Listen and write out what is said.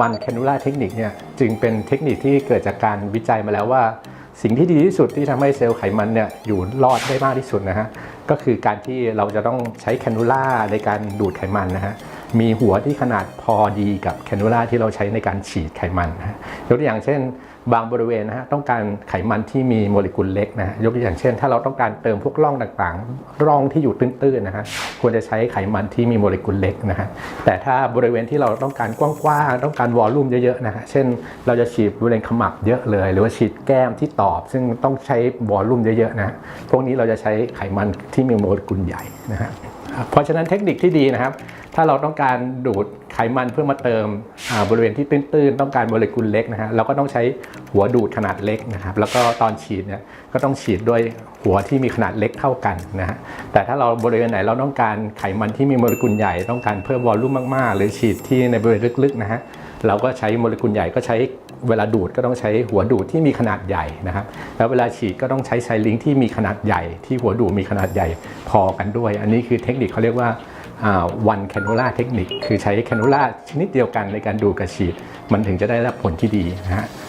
วันแคนูล่าเทคนิคเนี่ยจึงเป็นเทคนิคที่เกิดจากการวิจัยมาแล้วว่า สิ่งที่ดีที่สุดที่ทำให้เซลล์ไขมันเนี่ยอยู่รอดได้มากที่สุดนะฮะก็คือการที่เราจะต้องใช้แคนูล่าในการดูดไขมันนะฮะ มีหัวที่ขนาดพอดีกับแคนูล่าที่เราใช้ในการฉีดไขมันนะยกตัวอย่างเช่น บางบริเวณนะฮะต้องการไขมันที่มีโมเลกุลเล็กนะฮะยกตัวอย่างเช่น ถ้าเราต้องการเติมพวกร่องต่างๆ ร่องที่อยู่ตื้นๆนะฮะควรจะใช้ไขมันที่มีโมเลกุลเล็กนะฮะแต่ถ้าบริเวณที่เราต้องการกว้างๆต้องการวอลลุ่มเยอะๆนะฮะเช่น เราจะฉีดบริเวณขมับเยอะเลย หรือว่าฉีดแก้มที่ตอบ ซึ่งต้องใช้วอลลุ่มเยอะๆนะฮะพวกนี้เราจะใช้ไขมันที่มีโมเลกุลใหญ่นะฮะ เพราะฉะนั้นเทคนิคที่ดีนะครับ ถ้าเราต้องการดูดไขมันเพื่อมาเติมบริเวณที่ตื้นๆ ต้องการโมเลกุลเล็กนะฮะเราก็ต้องใช้หัวดูดขนาดเล็กนะครับ แล้วก็ตอนฉีดเนี่ยก็ต้องฉีดด้วยหัวที่มีขนาดเล็กเท่ากันนะฮะแต่ถ้าเราบริเวณไหนเราต้องการไขมันที่มีโมเลกุลใหญ่ต้องการเพิ่มวอลลุ่มมากๆ หรือฉีดที่ในบริเวณลึกๆนะฮะ เราก็ใช้โมเลกุลใหญ่ก็ใช้เวลาดูดก็ต้องใช้หัวดูดที่มีขนาดใหญ่นะครับ แล้วเวลาฉีดก็ต้องใช้ไซลิงที่มีขนาดใหญ่ที่หัวดูดมีขนาดใหญ่พอกันด้วย อันนี้คือเทคนิคเขาเรียกว่าวันแคนูล่าเทคนิค คือใช้แคนูล่าชนิดเดียวกันในการดูดกับฉีด มันถึงจะได้รับผลที่ดีนะฮะ